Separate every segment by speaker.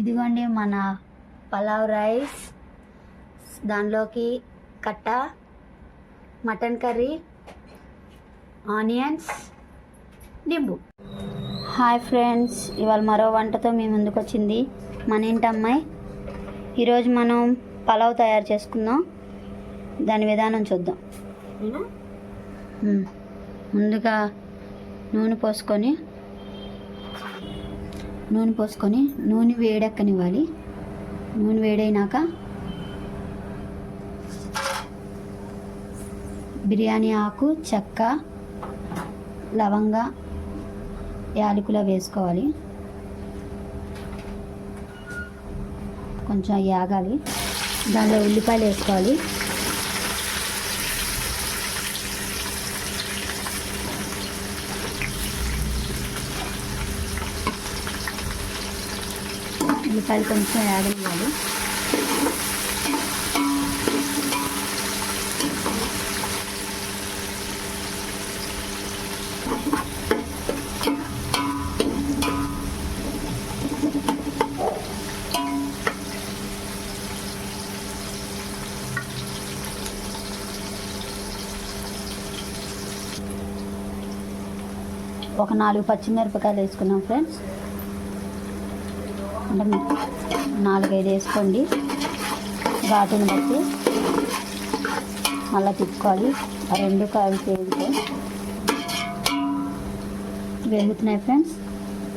Speaker 1: ఇదిగోండి మన పలావ్ రైస్. దానిలోకి కట్ట మటన్ కర్రీ ఆనియన్స్ నింబు. హాయ్ ఫ్రెండ్స్ ఇవాళ మరో వంటతో మీ ముందుకు వచ్చింది మన ఇంటి అమ్మాయి ఈరోజు మనం పలావ్ తయారు చేసుకుందాం. దాని విధానం చూద్దాం. ముందుగా నూనె పోసుకొని నూనె పోసుకొని నూనె వేడెక్కనివ్వాలి. నూనె వేడైనాక బిర్యానీ ఆకు చెక్క లవంగ యాలకుల వేసుకోవాలి. కొంచెం యాగాలి. దానిలో ఉల్లిపాయలు వేసుకోవాలి. ఉల్లిపాయలు కొంచెం యాగనివ్వాలి ఒక నాలుగు పచ్చిమిరపకాయలు వేసుకున్నాం ఫ్రెండ్స్. అంటే నాలుగైదు వేసుకోండి. ఘాటుని బట్టి మళ్ళీ తిప్పుకోవాలి. రెండు కాయలు వేగితే వేగుతున్నాయి ఫ్రెండ్స్.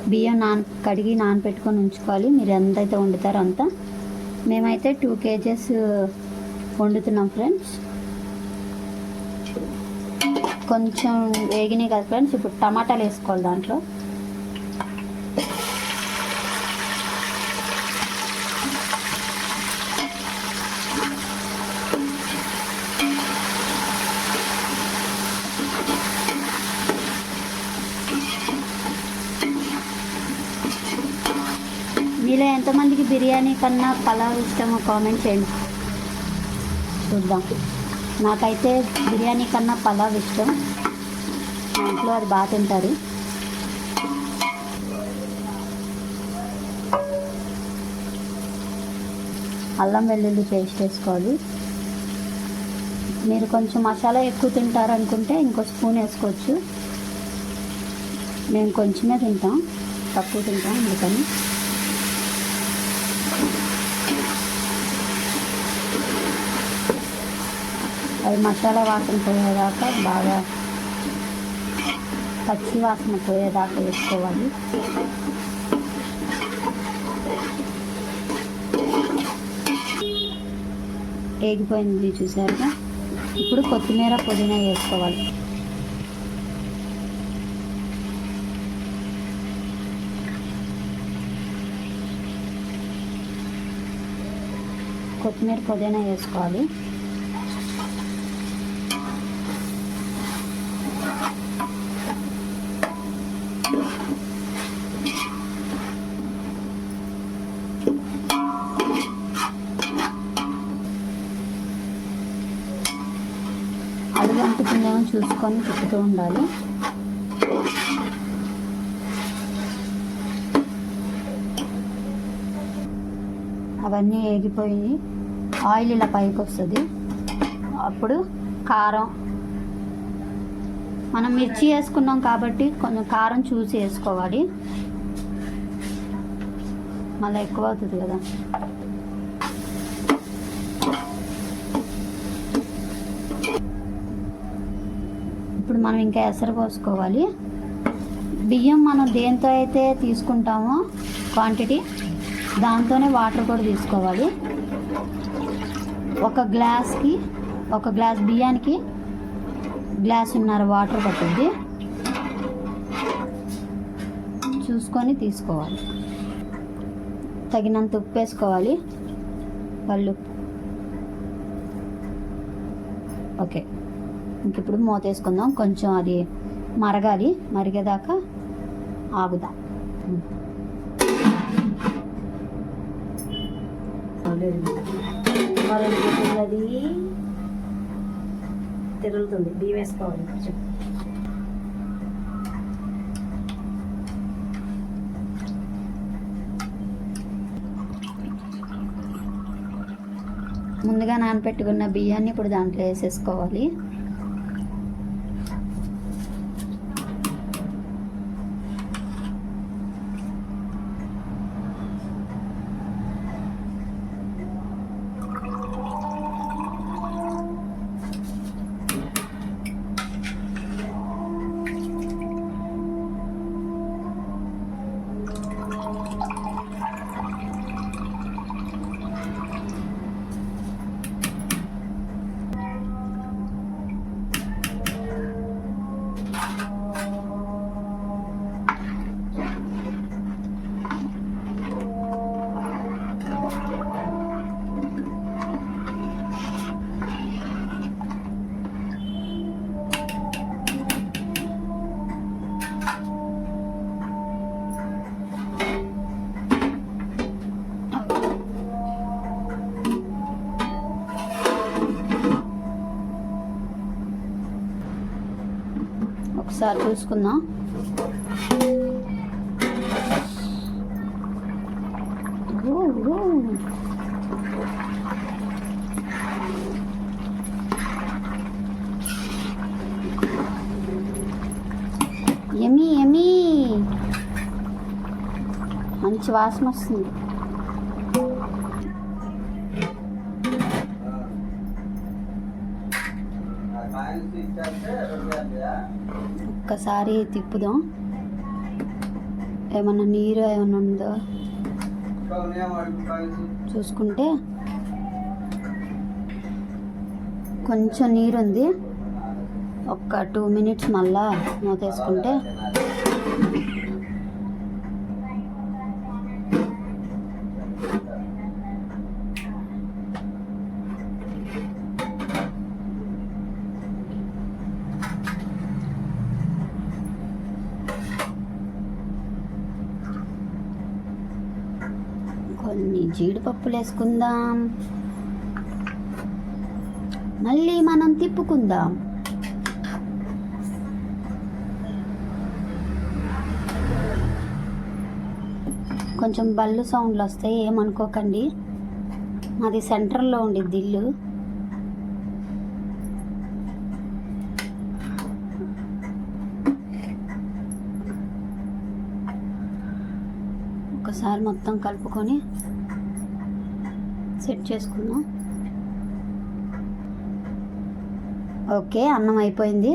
Speaker 1: బియ్యం నాన కడిగి నానపెట్టుకొని ఉంచుకోవాలి. మీరు ఎంతైతే వండుతారో అంత. మేమైతే టూ కేజెస్ వండుతున్నాం ఫ్రెండ్స్. కొంచెం వేగినాయి కదా ఫ్రెండ్స్. ఇప్పుడు టమాటాలు వేసుకోవాలి దాంట్లో. మీలో ఎంతమందికి బిర్యానీ కన్నా పలావ్ ఇష్టమో కామెంట్ చేయండి. చూద్దాం. నాకైతే బిర్యానీ కన్నా పలావ్ ఇష్టం. మా ఇంట్లో అది బాగా తింటారు. అల్లం వెల్లుల్లి పేస్ట్ వేసుకోవాలి. మీరు కొంచెం మసాలా ఎక్కువ తింటారు అనుకుంటే ఇంకో స్పూన్ వేసుకోవచ్చు. మేము కొంచెమే తింటాం తక్కువ తింటాం అందుకని. అది మసాలా వాసన పోయేదాకా బాగా పచ్చి వాసన పోయేదాకా వేసుకోవాలి. ఏగిపోయింది చూసారుగా? ఇప్పుడు కొత్తిమీర పుదీనా వేసుకోవాలి. కొత్తిమీర పుదీనా వేసుకోవాలి. చూసుకొని తిప్పుతూ ఉండాలి. అవన్నీ వేగిపోయి ఆయిల్ ఇలా పైకి వస్తుంది. అప్పుడు కారం. మనం మిర్చి వేసుకున్నాం కాబట్టి కొంచెం కారం చూసి వేసుకోవాలి. మళ్ళీ ఎక్కువ అవుతుంది కదా. ఇప్పుడు మనం ఇంకా ఎసరు పోసుకోవాలి. బియ్యం మనం దేంతో అయితే తీసుకుంటామో క్వాంటిటీ దాంతోనే వాటర్ కూడా తీసుకోవాలి. ఒక గ్లాస్కి ఒక గ్లాస్ బియ్యానికి గ్లాస్ ఉన్నర వాటర్ పట్టుద్ది. చూసుకొని తీసుకోవాలి. తగినంత ఉప్పు వేసుకోవాలి. పళ్ళు. ఓకే. ఇంక ఇప్పుడు మూత వేసుకుందాం. కొంచెం అది మరగాలి. మరిగేదాకా ఆగుదాం. అది తిరుగుతుంది. బియ్యం వేసుకోవాలి. చెప్పు. ముందుగా నానపెట్టుకున్న బియ్యాన్ని ఇప్పుడు దాంట్లో వేసేసుకోవాలి. ఒకసారి చూసుకుందాం. ఎమీ ఎమీ ఎమి మంచి వాసన వస్తుంది. ఒక్కసారి తిప్పుదాం. ఏమన్నా నీరు ఏమన్నా ఉందో? చూసుకుంటే కొంచెం నీరు ఉంది ఒక్క టూ మినిట్స్ మళ్ళా మూతేసుకుంటే కొన్ని జీడిపప్పులు వేసుకుందాం. మళ్ళీ మనం తిప్పుకుందాం. కొంచెం బళ్ళు సౌండ్లు వస్తాయి ఏమనుకోకండి. మాది సెంటర్లో ఉండిద్ది ఇల్లు. ఒకసారి మొత్తం కలుపుకొని సెట్ చేసుకుందాం. ఓకే అన్నం అయిపోయింది.